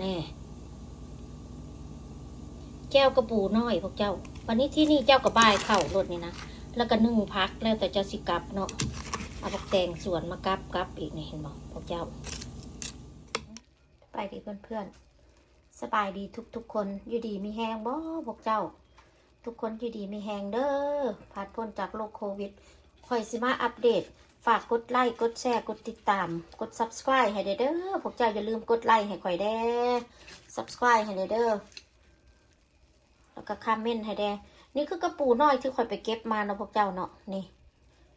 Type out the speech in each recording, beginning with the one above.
แน่แก้วกระปูน้อยพวกเจ้า วันนี้ที่นี่เจ้ากระบายเข่ารถนี่นะ แล้วก็นึ่งพักแล้วแต่เจะสิกลับเนาะ เอาบักแตงสวนมากับกับอีกนี่เห็นบอกพวกเจ้า ไปดีเพื่อนๆ สบายดีทุกๆคน อยู่ดีมีแหงบ่พวกเจ้า ทุกคนอยู่ดีมีแหงเด้อผ่านพ้นจากโรคโควิดคอยสิมาอัปเดต ฝากกดไลค์กดแชร์กดติดตาม กด subscribe ให้เด้อเดอพวกเจ้าอย่าลืมกดไลค์ให้ข่อยแด้ subscribe ให้เด้อเด้อแล้วก็คอมเมนต์ให้แด้นี่คือกระปูน้อยที่ข่อยไปเก็บมาเนาะพวกเจ้าเนาะนี่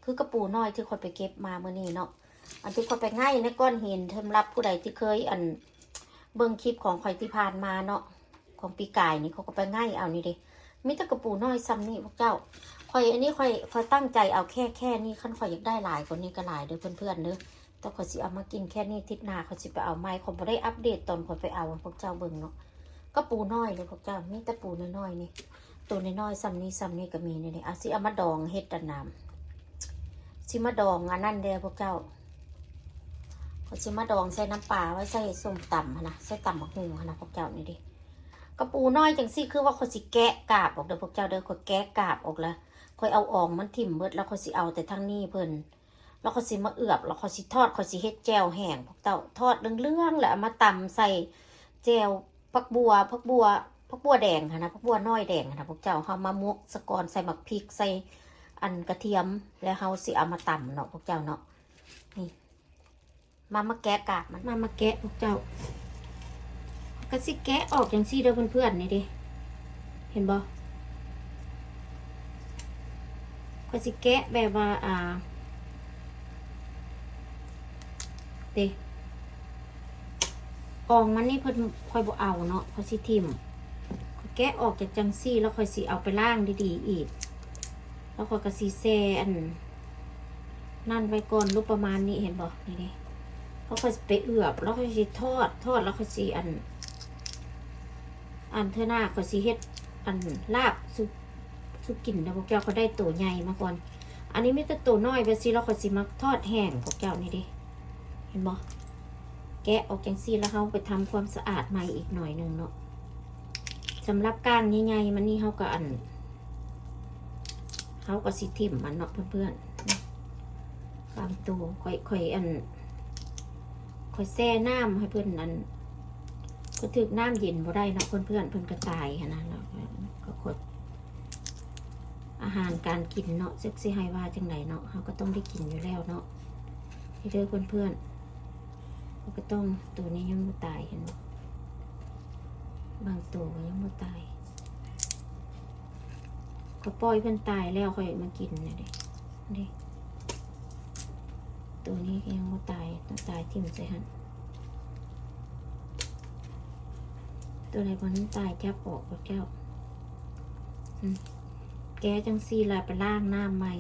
คือกระปูน้อยที่ข่อยไปเก็บมาเมื่อนี้เนาะอันที่ข่อยไปง่ายในก้อนหินสำหรับผู้ใดที่เคยอันเบิ่งคลิปของข่อยที่ผ่านมาเนาะของปีกายนี่เขาก็ไปง่ายเอานี่เดิมีแต่กระปูน้อยซ้ำนี่พวกเจ้า ข่อยอันนี้ข่อยข่อยตั้งใจเอาแค่แค่นี้ขั้นข่อยอยากได้หลายกว่านี้ก็หลายเด้อเพื่อนๆเด้อแต่ข่อยสิเอามากินแค่นี้ทิศนาข่อยสิไปเอาไม้ข่อยบ่ได้อัปเดตตอนข่อยไปเอาพวกเจ้าเบิ่งเนาะก็ปูน้อยเลยพวกเจ้ามีแต่ปูน้อยๆนี่ตัวน้อยๆซ้ำนี้ซ้ำนี้ก็มีนี่นี่เอาสิเอามาดองเฮ็ดตะนำสิมาดองอันนั้นเด้อพวกเจ้าข่อยสิมาดองใส่น้ำปลาไว้ใส่ส้มตำนะใส่ตำบักหุ่งหั้นะพวกเจ้านี่ดิกระปูน้อยจังซี่คือว่าข่อยสิแกะกาบออกเด้อพวกเจ้าเด้อข่อยแกะกาบออกแล้ว ค่อยเอาอองมันถิ่มเบิดแล้วค่อยสิเอาแต่ทั้งนี้เพิ่นแล้วค่อยสิมาเอือบแล้วค่อยสิทอดค่อยสิเฮ็ดแจวแห้งพวกเต้าทอดเรื่องๆแล้วมาตำใส่แจวผักบัวผักบัวผักบัวแดงค่ะนะผักบัวน้อยแดงค่ะนะพวกเจ้าเฮามามุกสะกอนใส่หมักพริกใส่อันกระเทียมแล้วเฮาสิเอามาตำเนาะพวกเจ้าเนาะนี่มามาแกะกากมันมามาแกะพวกเจ้าก็สิแกะออกจังซี่เด้อเพื่อนๆนี่ดิเห็นบ่ ก็สิแกะแบบว่าอ่าเตอองมันนี่เพิ่นค่อยบ่เอาเนาะค่อยสิทิมค่อแกะออกจากจังซี่ แล้วค่อยสิเอาไปล่างดีๆอีก แล้วค่อยก็สิแซ่อันนั่นไว้ก่อนรูปประมาณนี้เห็นบ่นี่เด้แล้วค่อยสิไปเอือบ แล้วค่อยสิทอด ทอดแล้วค่อยสิอัน อันเธอหน้าค่อยสิเฮ็ดอันลาบสุป สุกินนะพวกเจ้าเขาได้ตัวใหญ่มาก่อน อันนี้ไม่แต่ตัวน้อยไปสิเราขอยสิมาทอดแห้งพวกเจ้านี่ดิเห็นบ่แกะออกจังซี่แล้วเขาไปทำความสะอาดใหม่อีกหน่อยหนึ่งเนาะสำหรับก้างใหญ่ๆมันนี่เขาก็อันเขาก็สิทิ่มมันเนาะเพื่อนๆบางตัวค่อยๆอันค่อยแช่น้ำให้เพื่อนนั้นก็ถึกน้ำเย็นบ่ได้เนาะเพื่อนเพื่อนๆเพื่อนก็ตายนนะเนาะก็กด อาหารการกินเนาะเซ็กซี่ไฮว่าจังไหนเนาะเขาก็ต้องได้กินอยู่แล้วเนาะที่เด้อเพื่อนเพื่อนเขาก็ต้องตัวนี้ยังไม่ตายเห็นบางตัวยังไม่ตายก็ปล่อยเพื่อนตายแล้วค่อยมากินนะเด็ดิตัวนี้ยังไม่ตายต้องตายทิ่มใส่หันตัวไหนบนนั้นตายจับออกกับเจ้าอืม แกจังซีลาไปล่างหน้าใหม่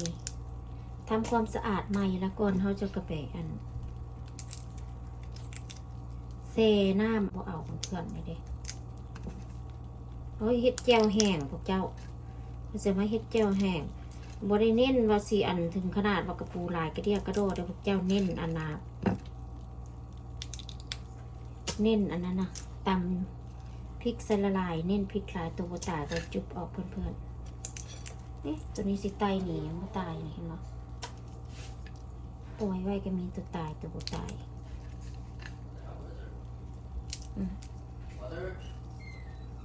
ทำความสะอาดใหม่แล้วก่อนเขาจะกระเบะอันเซน้ำบ่เอาของเพื่อนเลยเด้เขาเฮ็ดแจวแห้งพวกเจ้าเขาจะมาเฮ็ดแจวแห้งบ่ได้เน้นว่าสีอันถึงขนาดว่ากระปูลายกระเดียกระโดดเด้อพวกเจ้าเน้นอันนาเน้นอันนั้นนะตำพริกสละลาย เน้นพริกลายตัวบ่ตายก็จุบออกเพื่อนๆ เนี่ตัวนี้สิตายหนียังตายเห็นไหมปล่อยไว้ก็มีตัวตายตัวบ่ตาย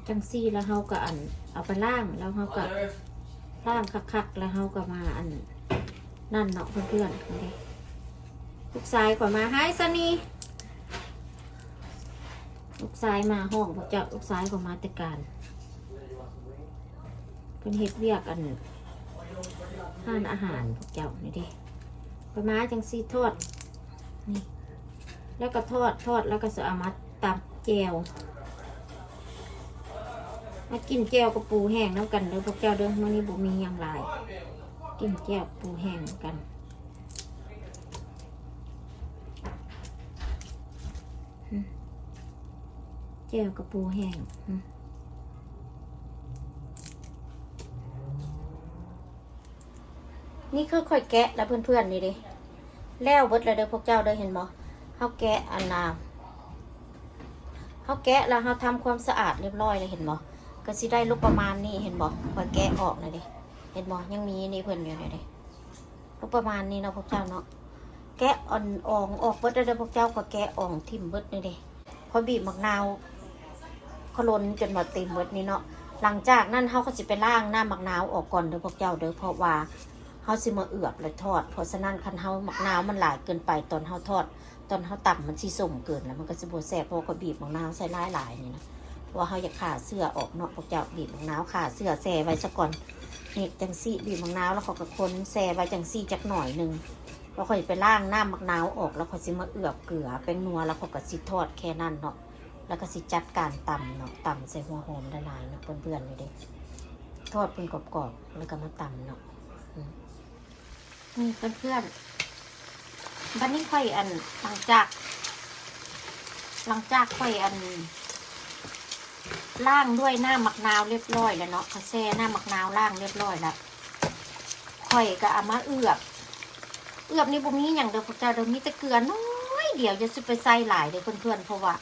จังซี่แล้วเฮาก็อัน เอาไปล่างแล้วเฮาก็ล่างคักๆแล้วเฮาก็มาอัน นั่นเนาะเพื่อนๆนี่ลูกชายก่อมาให้สนีลูกชายมาห้องพวกเจ้าลูกชายก็มาแต่การ เป็นเฮ็ดเวียกอันห้านอาหารพวกเจ้านี่ดิไปมาจังซีทอดนี่แล้วก็ทอดทอดแล้วก็สเอามาตับแจวมากินแจวกับปูแห้งน้ำกันเด้อพวกเจ้าเด้อมื้อนี้บ่มีอย่างไรกินแจวปูแห้งกันแจวกระปูแห้งอืม นี่คือค่อยแกะแล้วเพื่อนๆนี่ดิแล้วเบิดเลยเด้อพวกเจ้าเด้อเห็นบ่เฮาแกะอันนาเขาแกะแล้วเขาทำความสะอาดเรียบร้อยเลยเห็นบ่ก็สิได้ลูกประมาณนี้เห็นบ่พอแกะออกเลยดิเห็นบ่ยังมีนี่เพิ่อนอยู่เลยดิลูกประมาณนี้เนาะพวกเจ้าเนาะแกะอ่อนอ่องออกเบิดได้อพวกเจ้าก็แกะอ่องทิ่มเบิดนี่ดิพอบีบมะนาวขลนจนหมดเต็มเบิดนี่เนาะหลังจากนั้นเขาก็สิไปล้างหน้ำมะนาวออกก่อนเด้อพวกเจ้าเด้อเพราะว่า เขาสิมาเอือบและทอด เพราะฉะนั้นคันเฮามะนาวมันหลายเกินไปตอนเฮาทอด ตอนเขาต่ำมันสิส่งเกินแล้วมันก็สิบแสบเพราะเขาบีบมะนาวใส่หลายหลายนี่นะเพราะว่าเขาอยากขาเสื้อออกเนาะพวกเจ้าบีบมะนาวขาเสื้อแซ่ไว้ซะก่อนนี่จังซี่บีบมะนาวแล้วเขาก็คนแซ่ไว้จังซี่จักหน่อยนึงแล้วค่อยไปล้างน้ำมะนาวออกแล้วเขาสิมาเอือบเกลือเป็นนัวแล้วเขาก็สิทอดแค่นั้นเนาะแล้วก็สิจัดการตำเนาะตำใส่หัวหอมละลายเนาะเพื่อนๆเลยเด้ทอดเป็นกรอบๆแล้วก็มาตำเนาะ นี่เพื่อนๆบันนี้ค่อยอันหลังจาก หลังจากค่อยอันล่างด้วยหน้ามักนาวเรียบร้อยแล้วเนาะเขาแช่หน้ามักนาวล่างเรียบร้อยแล้วค่อยก็เอามาเอือบ เอือบนี่บ่มีอย่างเดียวพวกเจ้าเดี๋ยวมีแต่เกลือน้อยเดียวจะสิไปใส่หลายเด้อเพื่อนๆเพราะว่า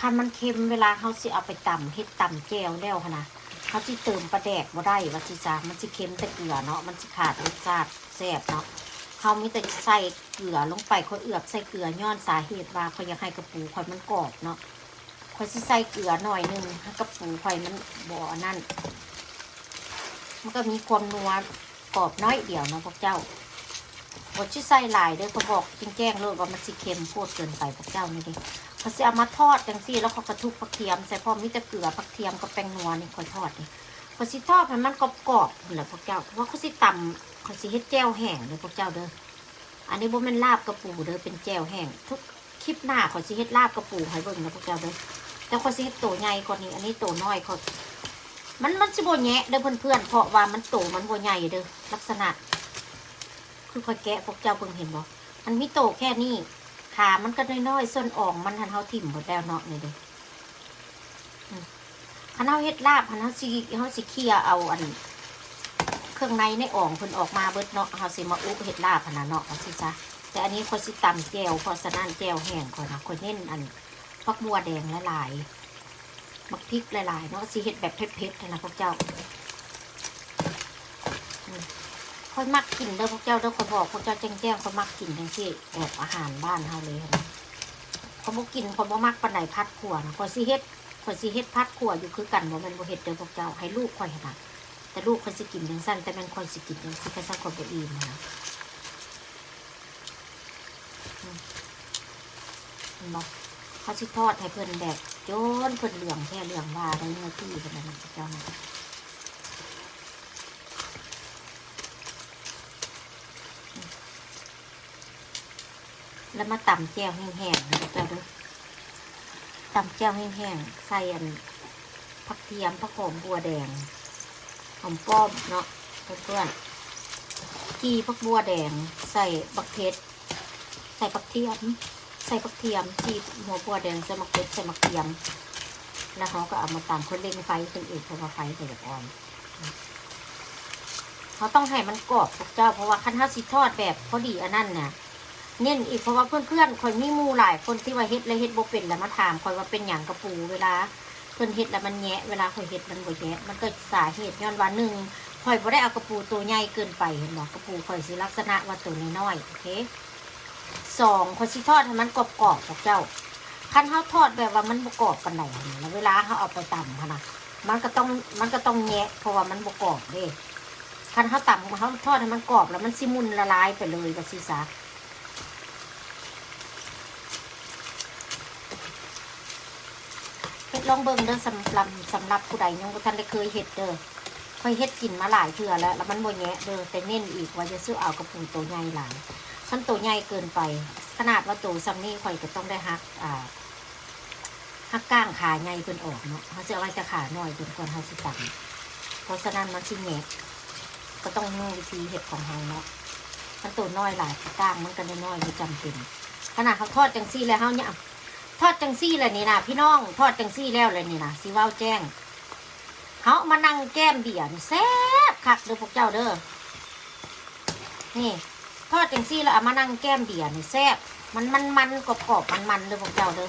คันมันเค็มเวลาเขาสิเอาไปตำเฮ็ดตำแจ่วแล้วหั้นนะ เขาสิเติมปลาแดกบ่ได้ว่าสิจามันสิเค็มแต่เกลือเนาะมันสิขาดรสชาติแซ่บเนาะเขาไมีแต่ใส่เกลือลงไปเขาเอือบใส่เกลือย้อนสาเหตุว่าเขาอยากให้กระปูข่อยมันกรอบเนาะข่อยสิใส่เกลือหน่อยหนึงให้กระปูข่อยมันบ่อนั่น มันก็มีความนัวกรอบน้อยเดียวเนาะพวกเจ้าบดชิใส่หลายเด้อเขาบอกจริงแจ้งเลยว่ามันสิเค็มโคตรเกินไปพวกเจ้านี่ดิ เขาสิเอามาทอดจังซี่ แล้วเขากระทุกผักเทียมใส่พร้อมมีแต่เกลือผักเทียมกับแป้งนัวนี่ค่อยทอดนี่เขาสิทอดให้มันกรอบๆนั่นแหละพวกเจ้าเพราะว่าเขาสิตำขอยสิเฮ็ดแจ่วแห้งเด้อพวกเจ้าเด้ออันนี้บ่แม่นลาบกระปูเด้อเป็นแจ่วแห้งทุกคลิปหน้าขอยสิเฮ็ดลาบกระปูให้เบิ่งนะพวกเจ้าเด้อแต่ขอยสิเฮ็ดโตใหญ่กว่านี้ อันนี้โตน้อยขอยมันมันสิบ่แยะเด้อเพื่อนๆเพราะว่ามันโตมันบ่ใหญ่เด้อลักษณะคือขอยแกะพวกเจ้าเพิ่งเห็นบ่มันมีโตแค่นี้ ขามันก็น้อยๆส่วนอ่องมันหันเฮาทิ่มหมดแล้วเนาะนี่เด้ออืมคันเฮาเฮ็ดลาบคันเฮาสิเฮาสิเคี่ยเอาอัน เครื่องในในอ่องเพิ่นออกมาเบิดเนาะเฮาสิมาอุบเฮ็ดลาบพนน่ะเนาะเอาสิจ้ะแต่อันนี้ข่อยสิตำแจ่วเพราะฉะนั้นแจ่วแห้งก่อนนะข่อยเน้นอันฟักบัวแดงหลายมักพริกหลายเนาะสิเฮ็ดแบบเผ็ดๆนะพวกเจ้า อยมักกินเด้อพวกเจ้าเด้อข่อยบอกพวกเจ้าแจ้งๆข่อยมักกินจังซี่แบบอาหารบ้านเฮาเลยนะข่อยบ่กินข่อยบ่มักปานใดพัดขั่วนะข่อยสิเฮ็ดข่อยสิเฮ็ดพัดขั่วอยู่คือกันบ่แม่นบ่เฮ็ดเด้อพวกเจ้าให้ลูกข่อยน่ะแต่ลูกคนสิกินยังสั้นแต่แมันคนสิกินยังสิกระซักคนบ่อิ่มนะเนบอกเขาสิทอดให้เพิ่นแบบโจนเพิ่นเหลืองแค่เหลืองว่าได้เนื้อที่เพิ่นนั่นเจ้านะ แล้วมาตำแจ่วแห้งๆนะจ้าเด้วยตำแจ่วแห้งๆใส่อันผักเทียมผักหอมบัวแดงหอมป้อมเนาะเพื่อนๆกีพักบัวแดง ใส่บักเพชรใส่บักเทียม ใส่บักเทียมกีหัวบัวแดงใส่บักเพชรใส่บักเทียมแล้วเขาก็เอามาตามคนเล่งไฟขึ้นอีกเพราะว่าไฟใส่แบบอ่อนเขาต้องให้มันกรอบพวกเจ้า เพราะว่าคันห้าสิทอดแบบพอดีอันนั้นเนี่ย เน้นอีกเพราะว่าเพื่อนๆคนมีมูหลายคนที่ว่าเฮ็ดและเฮ็ดบ่เป็นแล้วมาถามคอยว่าเป็นอย่างกระปูเวลาเพิ่นเฮ็ดแล้วมันแยะเวลาข่อยเฮ็ดมันบ่แยะมันเกิดสาเหตุย้อนว่าหนึ่งข่อยบ่ได้เอากระปูตัวใหญ่เกินไปเห็นบ่กระปูข่อยสิลักษณะว่าตัวน้อยๆโอเคสองข่อยสิทอดให้มันกรอบๆพวกเจ้าคันเฮาทอดแบบว่ามันบ่กรอบปานใดหั่นแล้วเวลาเฮาเอาไปตำหั่นน่ะมันก็ต้องมันก็ต้องแยะเพราะว่ามันบ่กรอบเด้คันเฮาตำเฮาทอดให้มันกรอบแล้วมันสิมุนละลายไปเลยว่าสิซะ เฮ็ด ลองเบิ่งเด้อสำหรับสำหรับผู้ใดยังบ่ทันได้เคยเฮ็ดเด้อค่อยเฮ็ดกินมาหลายเทื่อแล้ว แล้วมันบ่แยะเด้อแต่เน้นอีกว่าจะซื้อเอากระปูตัวใหญ่หลายคันตัวใหญ่เกินไป ขนาดว่าตัวซ้ำนี้ข่อยก็ต้องได้ฮักอ่าฮักก้างขาใหญ่เพิ่นออกเนาะเฮาสิเอาไว้แต่ขาน้อยเพิ่นก่อนเฮาสิตัเพราะฉะนั้นมันสิแยะก็ต้องรู้วิธีเฮ็ดของเฮาเนาะมันตัวน้อยหลายก้างมันก็น้อยๆบ่จำเป็นขนาดเขาทอดจังซี่แล้วเฮาเนี่ย ทอดจังซี่เลยนี่นะพี่น้อง ทอดจังซี่แล้วเลยนี่นะสิว้าวแจ้งเขามานั่งแก้มเบียร์นี่แซ่บคักเด้อพวกเจ้าเด้อนี่ ทอดจังซี่แล้วเอามานั่งแก้มเบียร์นี่แซ่บมันมันมันกรอบกรอบมันมันเด้อพวกเจ้าเด้อ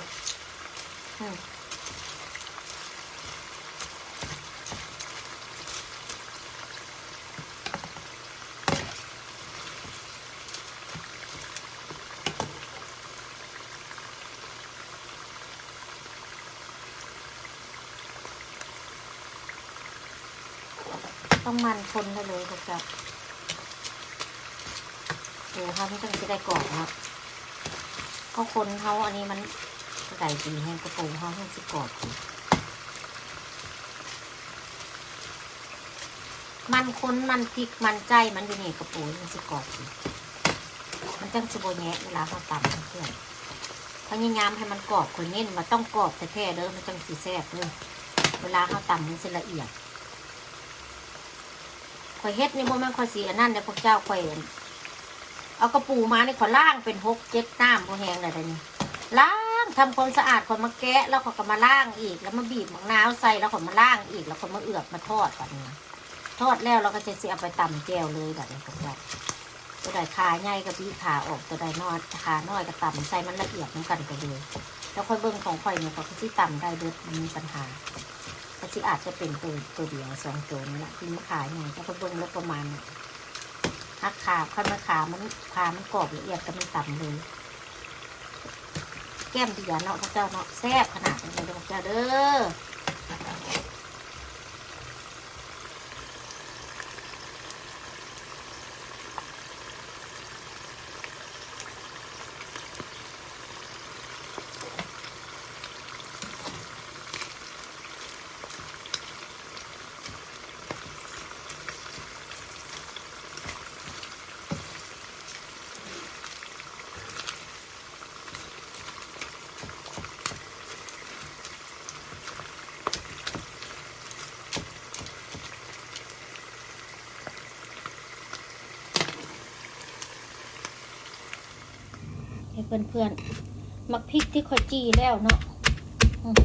ต้องมันคนได้เลยพวกเจ้าเดี๋ยวเขาไม่ต้องจะได้กรอบครับเขาคนเขาอันนี้มันใส่สีแห้งกระปูเขาให้สิกรอบมันคนมันพริกมันใจมันอยู่นี่กระปูมันสิกรอบมันจังสโบแยะเวลาเขาตำเพื่อนพยายามให้มันกรอบคนเน้นมาต้องกรอบแท้ๆเด้อมันจังสีแซ่บเด้อเวลาเขาตำมันสิละเอียด ข่อยเฮ็ดนี่บ่แม่นข่อยสีอันนั้นเด้อพวกเจ้าข่อยเอากระปูมานี่ข่อยล้างเป็นหกเจ็ดน้ำบ่แห้งเลยเดี๋ยนี้ล้างทำความสะอาดข่อยมาแกะ แล้วข่อยก็มาล้างอีก แล้วมาบีบมะนาวใส่แล้วข่อยมาล้างอีก แล้วข่อยมาเอือบมาทอดแบบนี้ทอดแล้วเราก็จะเสิเอาไปตำแก้วเลยแบบนี้พวกเจ้าตัวใดขาใหญ่ก็บีบขาออกตัวใดนอยขาน้อยก็ตำใส่มันละเอียดเหมือนกันไปเลยแล้วค่อยเบิ่งของข่อยเนี่ยข่อยก็สิตำได้เบิดมันมีปัญหา ที่อาจจะเป็นตัวตัวเดียวสองตัวนี่แหละที่มันขายหน่ายก็เบิ่งแล้วประมาณหักขาขั้นมาขามันขามันกรอบละเอียดก็ไม่ต่ำเลย แก้มเดียเนาะพระเจ้าเนาะแซ่บขนาดนี้เลยพระเจ้าเด้อ เพื่อนๆ มักพริกที่คอยจีแล้วเนาะอืม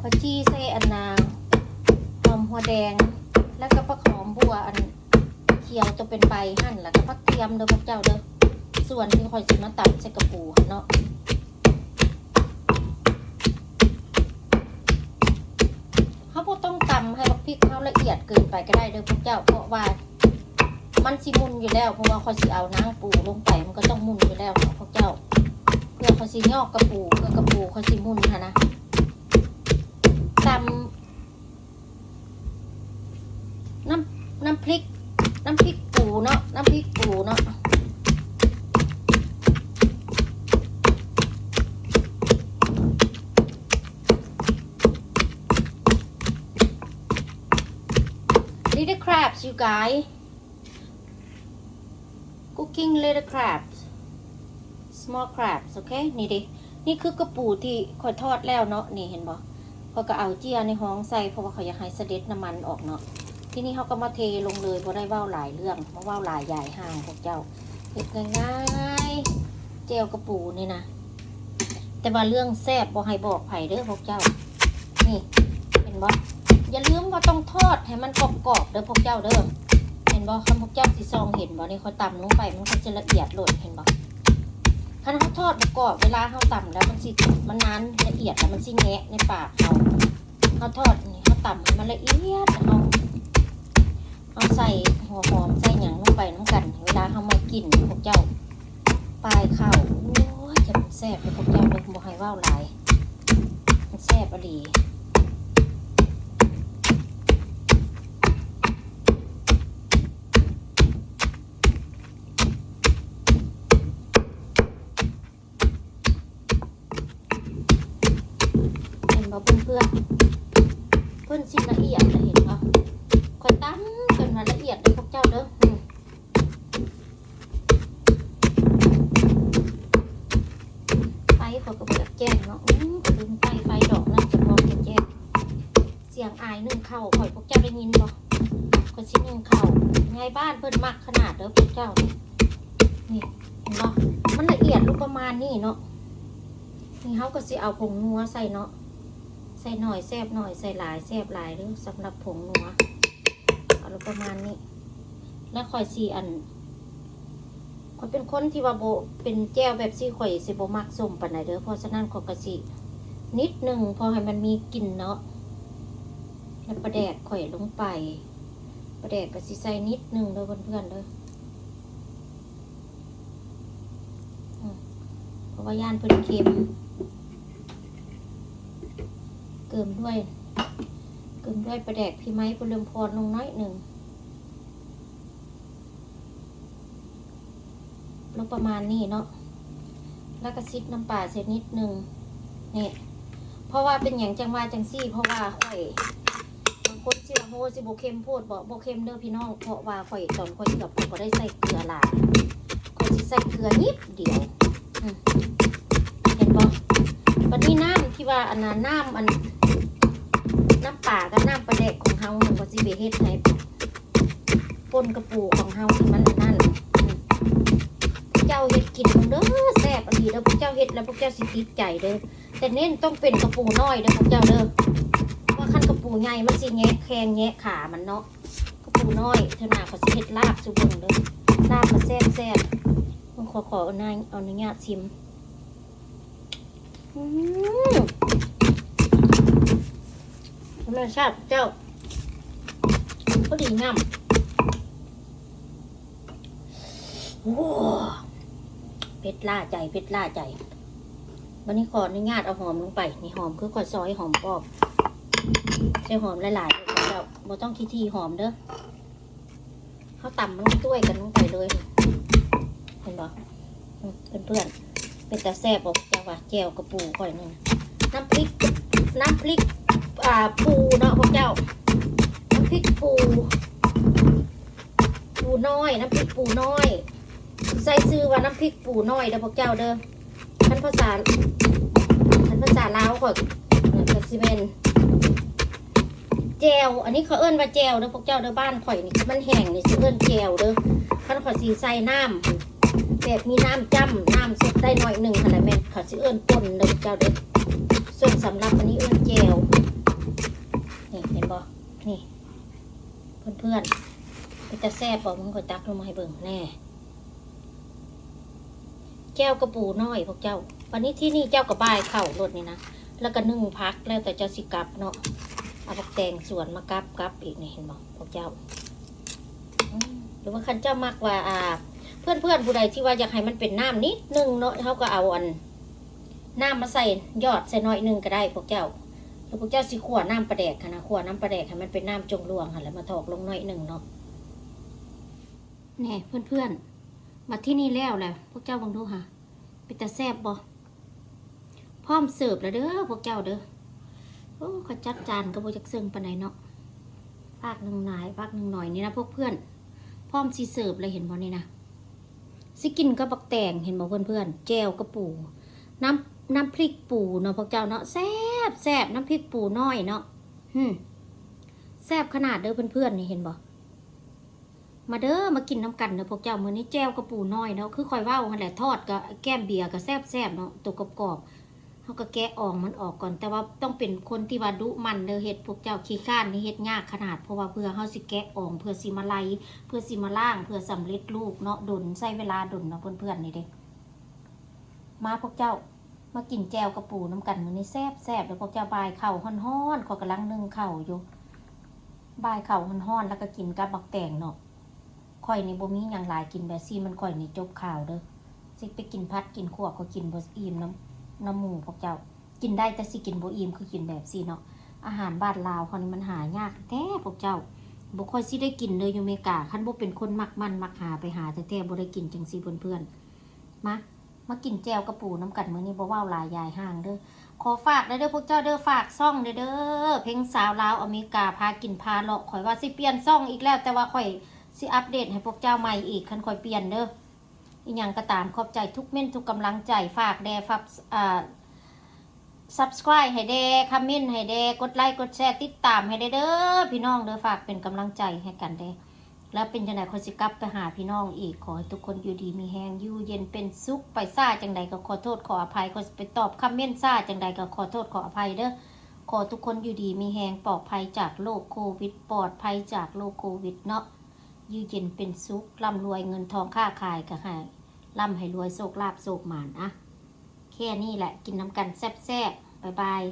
ขอจีใส่อันนางหอมหัวแดง แล้วก็ผักหอมบัวอันเขียวจะเป็นใบหั่นแล้วก็ผักเทียมเด้อพวกเจ้าเด้อ ส่วนที่คอยสิมาตัดใส่กระปูหันเนาะเขาบ่ต้องตำให้บักพริกเขาละเอียดเกินไปก็ได้เด้อพวกเจ้าเพราะว่า มันสิมุนอยู่แล้วเพราะว่าเขาสิเอานางปูลงไปมันก็ต้องมุนอยู่แล้วเนาะพวกเจ้า เพื่อเขาสิยอกกระปูเพื่อกระปูเขาสิมุนค่ะนะตำน้ำน้ำพริก น้ำพริกปูเนาะน้ำพริกปูเนาะลิ t t l e crabs you guys cooking little crabs small crabs โอเค นี่ดิ นี่คือกระปูที่คอยทอดแล้วเนาะ นี่เห็นบ่เขาก็เอาเจียในห้องใส่เพราะว่าเขาอยากให้เสด็จน้ำมันออกเนาะ ที่นี่เขาก็มาเทลงเลยเพราะได้ว้าวหลายเรื่องมาเว้าวหลายใหญ่ห่างพวกเจ้าเฮ็ดง่ายๆเจลกระปูนี่นะ แต่ว่าเรื่องแซ่บบ่ให้บอกไผ่เด้อพวกเจ้า นี่เห็นบ่อย่าลืมว่าต้องทอดให้มันกรอบๆเด้อพวกเจ้าเด้อ บ่คำพวกเจ้าสีซองเห็นบ่นี่เขาตำลงไปมันก็จะละเอียดโหลดเห็นบ่คันเขาทอดประกอบเวลาเขาตำแล้วมันสิมันนานละเอียดแล้วมันสิแงะในปากเขาเขาทอดนี่เขาตำให้มันละเอียดเอาเอาใส่หัวหอมใส่หยังลงไปน้ำกัน เวลาเขามากินพวกเจ้าปลายข้าวโอ้ยจะแซ่บเลยพวกเจ้าเลยบ่ให้ว้าวหลายมันแซ่บอะดี เห็นบ่เพื่อนเพื่อนๆเพื่อนสิละเอียดเห็นบ่คอยตั้มเกินมาละเอียดเลยพวกเจ้าเด้อไฟเขาก็เบิดแจ้งเนาะอืมก็ลืมไฟไฟดอกนั่นจะพอเป็นแจ้งเสียงอายนึ่งเข่าข่อยพวกเจ้าได้ยินบ่คนสินึ่งเข่าไงบ้านเพิ่นมักขนาดเด้อพวกเจ้านี่เห็นบ่มันละเอียดลูกประมาณนี้เนาะนี่เขาก็สิเอาผงนัวใส่เนาะ ส่หน่อยแซบหน่อยใส่หลายแซบหลายเด้อสำหรับผงนัวเอาประมาณนี้ แล้วข่อยสีอันข่อยเป็นคนที่ว่าโบเป็นแก้วแบบซี่ข่อยสิโบมักส้มปานไหนเด้อเพราะฉะนั้นข่อยก็สินิดหนึ่งพอให้มันมีกลิ่นเนาะแล้วประแดกข่อยลงไป ประแดกก็สิใส่นิดหนึ่งเด้อเพื่อนๆเด้อเพราะว่าย่านเพิ่นเค็ม กิมด้วยเกิมด้วยประแดกพี่ไม้ประเลืมพรลงน้อยหนึ่งล้วประมาณนี้เนาะ แล้วก็ซิดน้ำปลาเสร็จนิดหนึ่งนี่เพราะว่าเป็นอย่างจังว่าจังซี่ เพราะว่าข่อยบางคนเชื่อโฮสิโบเค็มโพดบอกโบเค็มเด้อพี่น้อง เพราะว่าข่อยตอนข่อยกับข่อยได้ใส่เกลือหลาข่อยสิใส่เกลือนิดเดียวเห็นบ่วันนี้น้ำที่ว่าอันนั้นน้ำอัน น้ำป่ากับน้ำปลาแดกของเฮาหนึ่งก็สิไปเฮ็ดให้ป่นกระปูของเฮาที่มันนั่นเจ้าเฮ็ดกินเด้อแซ่บอดีเด้อพวกเจ้าเฮ็ดแล้วพวกเจ้าสิติดใจเด้อแต่เน้นต้องเป็นกระปูน้อยเด้อพวกเจ้าเด้อว่าคันกระปูใหญ่มันสิแงะแข้งแงะขามันเนาะกระปูน้อยเท่านาเขาสิเฮ็ดลาบสุเบิ่งเด้อลาบก็แซ่บแซ่บขอขอเอาหนายเอาอนุญาชิมอืม รสชาติเจ้าก็ดีงามโอ้เผ็ดล่าใจเผ็ดล่าใจวันนี้ขออนุญาตเอาหอมลงไปนี่หอมคือขอซอยหอมปอบใส่หอมหลายๆเลยเจ้าบ่ต้องขี้ทีหอมเด้อเขาต่ำมันต้วยกันลงไปเลยเห็นบ่อืมเพื่อนๆเป็นตาแซ่บบอกเจ้าว่าแก้วกระปูก่อยหนึงน้ำพริก น้ำพริก อ่าปูเนาะพวกเจ้าน้ำพริกปู ปูน้อยน้ำพริกปูน้อย ใส่ซื้อว่าน้ำพริกปูน้อยเด้อพวกเจ้าเด้อท่านภาษาท่านภาษาลาวก็ก็สิเป็นแจวอันนี้เขาเอิ้นว่าแจวเด้อพวกเจ้าเด้อบ้านข่อยนี่มันแห้งนี่สิเอิ้นแจวเด้อท่านข่อยสิใส่น้ำแบบมีน้ำจ้ำน้ำสดได้หน่อยหนึ่งขนาดแม่นเขาสิเอิ้นป่นเด้อพวกเจ้าเด้อส่วนสำหรับอันนี้เอิ้นแจว นี่ เพื่อนๆเป็นตาแซ่บบ่มึงก็ตักลงมาให้เบิ่งแน่แก้วกระปูน้อยพวกเจ้า วันนี้ที่นี่เจ้ากระบายเข่ารถนี่นะ แล้วก็นึ่งพักแล้วแต่เจ้าสิกลับเนาะ เอาผักแตงสวนมากับกับอีกนี่เห็นบ่พวกเจ้า หรือว่าคันเจ้ามักว่าอ่า เพื่อนเพื่อนๆผู้ใดที่ว่าอยากให้มันเป็นน้ำนิดนึงเนาะเขาก็เอาอันน้ำมาใส่ยอดใส่น้อยนึงก็ได้พวกเจ้า แล้วพวกเจ้าสิขวน้ำปลาแดกค่ะนะขวน้ำปลาแดกให้มันเป็นน้ำจงรวงค่ะแล้วมาถอกลงหน่อยหนึ่งเนาะนี่เพื่อนเพื่อนๆมาที่นี่แล้วแหละพวกเจ้าลองดูค่ะเป็นตาแซบบ่พร้อมเสิร์ฟแล้วเด้อพวกเจ้าเด้อโอ้ขาจัดจานก็บ่จักเซิงปานใดเนาะภาคหนึ่งหนายภาคหนึ่งหน่อยนี่นะพวกเพื่อนพร้อมสิเสิร์ฟเลยเห็นบ่นี่นะสิกินกับบักแตงเห็นบ่เพื่อนเพื่อนๆแจวกระปูน้ำน้ำพริกปูเนาะพวกเจ้าเนาะแซ่บ แซ่บน้ำพริกปูน้อยเนาะฮึมแซ่บขนาดเด้อเพื่อนๆนี่เห็นบ่มาเด้อมากินน้ำกันเด้อพวกเจ้ามื้อนี้แจวกระปูน้อยเนาะคือคอยว้าหั่นแหละทอดกับแก้มเบียร์กับแซ่บแซ่บเนาะตัวกรอบๆเฮาก็แกะอองมันออกก่อน แต่ว่าต้องเป็นคนที่ว่าดุมันเด้อเฮ็ดพวกเจ้าขี้ข้านนี่เฮ็ดยากขนาดเพราะว่าเพื่อเฮาสิแกะอองเพื่อสิมาไลเพื่อสิมาล่างเพื่อสำเร็จรูปเนาะดนใช้เวลาดนเนาะเพื่อนๆนี่เด้มาพวกเจ้า มากินแจวกระปูน้ำกันมือนี้แซบแซบเดี๋ยวพวกเจ้าบายเข่าวฮ้อนๆขอยกำลังนึ่งเข่าอยู่บายเข่าวฮ้อนๆแล้วก็กินกับบักแตงเนาะข่อยนี่บ่มีหยังหลายกินแบบซี่มันข่อยนี่จบข่าวเด้อสิไปกินพัดกินขวบก็กินบ่อิ่มน้ำน้ำหมูพวกเจ้า กินได้แต่สิกินบ่อิ่มคือกินแบบซี่เนาะอาหารบ้านลาวเขานี่มันหายากแท้พวกเจ้าบ่ค่อยสิได้กินเลยอยู่เมริกาคันบ่เป็นคนมักมันมักหาไปหาแต่แท้บ่ได้กินจังซี่เพื่อนๆมา มากินแจวกระปูน้ำกัดมือนี้บ่เว้าหลายยายห่างเด้อขอฝากเด้อเด้อพวกเจ้าเด้อฝากซ่องเด้อเด้อเพลงสาวลาวอเมริกาพากินพาเลาะข่อยว่าสิเปลี่ยนซ่องอีกแล้วแต่ว่าข่อยสิอัปเดตให้พวกเจ้าใหม่อีกคันข่อยเปลี่ยนเด้ออีหยังก็ตามขอบใจทุกเม่นทุกกำลังใจฝากแด่ฝากอ่า subscribe ให้แด่คอมเมนต์ให้แด่กดไลค์กดแชร์ติดตามให้แด่เด้อพี่น้องเด้อฝากเป็นกำลังใจให้กันเด้อ แล้วเป็นจังไดคอยสิกลับไปหาพี่น้องอีกขอให้ทุกคนอยู่ดีมีแฮงอยู่เย็นเป็นสุขไปซ่าจังใดก็ขอโทษขออภัยขอไปตอบคอมเมนต์ซ่าจังใดก็ขอโทษขออภัยเด้อขอทุกคนอยู่ดีมีแฮงปลอดภัยจากโรคโควิดปลอดภัยจากโรคโควิดเนาะอยู่เย็นเป็นสุขร่ำรวยเงินทองค้าขายก็ให้ร่ำให้รวยโชคลาภโชคหมานอะแค่นี้แหละกินน้ำกันแซ่บๆบ๊ายบาย